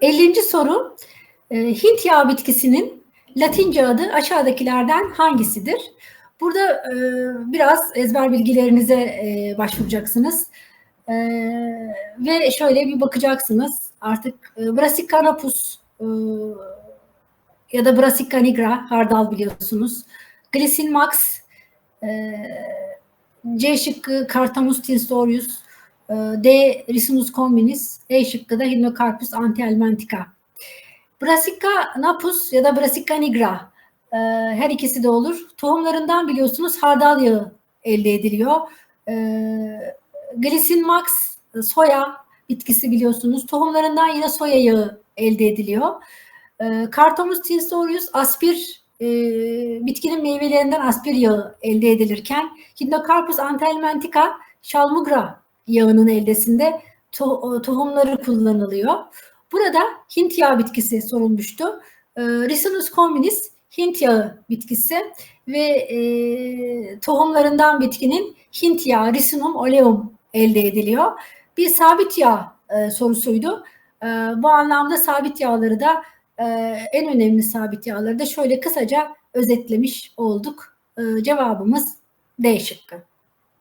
50. soru. E, Hint yağı bitkisinin Latince adı aşağıdakilerden hangisidir? Burada e, biraz ezber bilgilerinize e, başvuracaksınız. E, ve şöyle bir bakacaksınız. Artık e, Brassica napus e, ya da Brassica nigra hardal biliyorsunuz. Glycin max, e, C şıkkı Cartamus tinsorius, D Ricinus communis, E şıkkı da Hypnocarpus antihelmintica. Brassica napus ya da Brassica nigra e, her ikisi de olur. Tohumlarından biliyorsunuz hardal yağı elde ediliyor. E, Glycin max soya bitkisi biliyorsunuz. Tohumlarından yine soya yağı elde ediliyor. E, Cartamus tinsorius aspir e, bitkinin meyvelerinden aspir yağı elde edilirken Hypnocarpus antelmentica şalmugra yağının eldesinde to, tohumları kullanılıyor. Burada Hint yağı bitkisi sorulmuştu. E, Ricinus communis Hint yağı bitkisi ve e, tohumlarından bitkinin Hint yağı Ricinum oleum elde ediliyor. Bir sabit yağ e, sorusuydu. E, bu anlamda sabit yağları da e, en önemli sabit yağları da şöyle kısaca özetlemiş olduk. E, cevabımız D şıkkı.